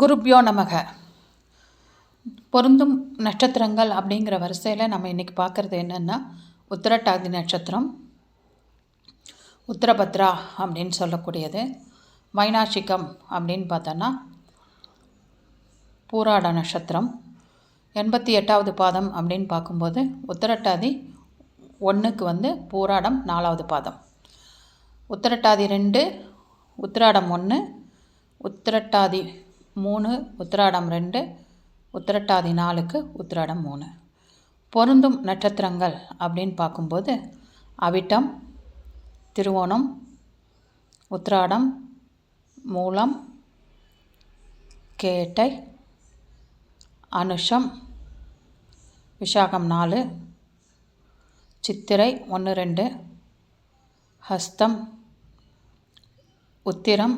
குருப்யோ நமக. பொருந்தும் நட்சத்திரங்கள் அப்படிங்கிற வரிசையில் நம்ம இன்றைக்கி பார்க்குறது என்னென்னா உத்திரட்டாதி நட்சத்திரம் உத்திரபத்ரா அப்படின்னு சொல்லக்கூடியது மைனாஷிகம் அப்படின்னு பார்த்தோன்னா பூராட நட்சத்திரம் எண்பத்தி எட்டாவது பாதம் அப்படின்னு பார்க்கும்போது உத்திரட்டாதி ஒன்றுக்கு வந்து பூராடம் நாலாவது பாதம். உத்திரட்டாதி ரெண்டு உத்திராடம் ஒன்று உத்திரட்டாதி மூணு உத்திராடம் ரெண்டு உத்திரட்டாதி நாலுக்கு உத்திராடம் மூணு. பொருந்தும் நட்சத்திரங்கள் அப்படின்னு பார்க்கும்போது அவிட்டம் திருவோணம் உத்திராடம் மூலம் கேட்டை அனுஷம் விசாகம் நாலு சித்திரை ஒன்று ரெண்டு ஹஸ்தம் உத்திரம்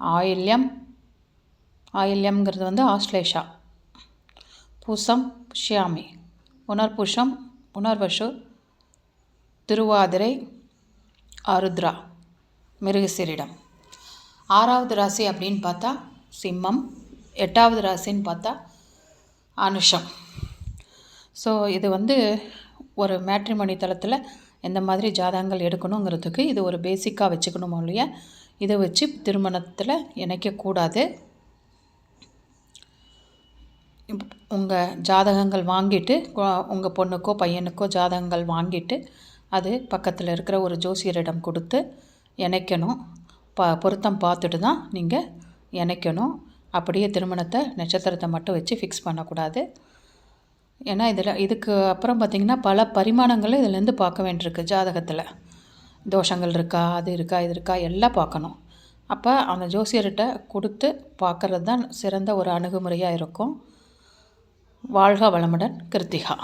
ஆயில்யம் ஆயில்யம்ங்கிறது வந்து ஆஸ்லேஷா பூசம் புஷ்யாமி புனர்புஷம் புனர்வசு திருவாதிரை ஆருத்ரா மிருகசிரிடம். ஆறாவது ராசி அப்படின்னு பார்த்தா சிம்மம் எட்டாவது ராசின்னு பார்த்தா அனுஷம். ஸோ இது வந்து ஒரு மேட்ரிமணி தளத்தில் எந்த மாதிரி ஜாதகங்கள் எடுக்கணுங்கிறதுக்கு இது ஒரு பேசிக்காக வச்சுக்கணுமோ இல்லையா? இதை வச்சு திருமணத்தில் இணைக்கக்கூடாது. உங்கள் ஜாதகங்கள் வாங்கிட்டு உங்கள் பொண்ணுக்கோ பையனுக்கோ ஜாதகங்கள் வாங்கிட்டு அது பக்கத்தில் இருக்கிற ஒரு ஜோசியரிடம் கொடுத்து இணைக்கணும். ப பொருத்தம் பார்த்துட்டு தான் நீங்கள் இணைக்கணும். அப்படியே திருமணத்தை நட்சத்திரத்தை மட்டும் வச்சு ஃபிக்ஸ் பண்ணக்கூடாது. ஏன்னா இதில் இதுக்கு அப்புறம் பார்த்திங்கன்னா பல பரிமாணங்களும் இதுலேருந்து பார்க்க வேண்டியிருக்கு ஜாதகத்தில். தோஷங்கள் இருக்கா அது இருக்கா இது இருக்கா எல்லாம் பார்க்கணும். அப்போ அந்த ஜோசியர்கிட்ட கொடுத்து பார்க்குறது தான் சிறந்த ஒரு அணுகுமுறையாக இருக்கும். வாழ்க வளமுடன் கிருத்திகா.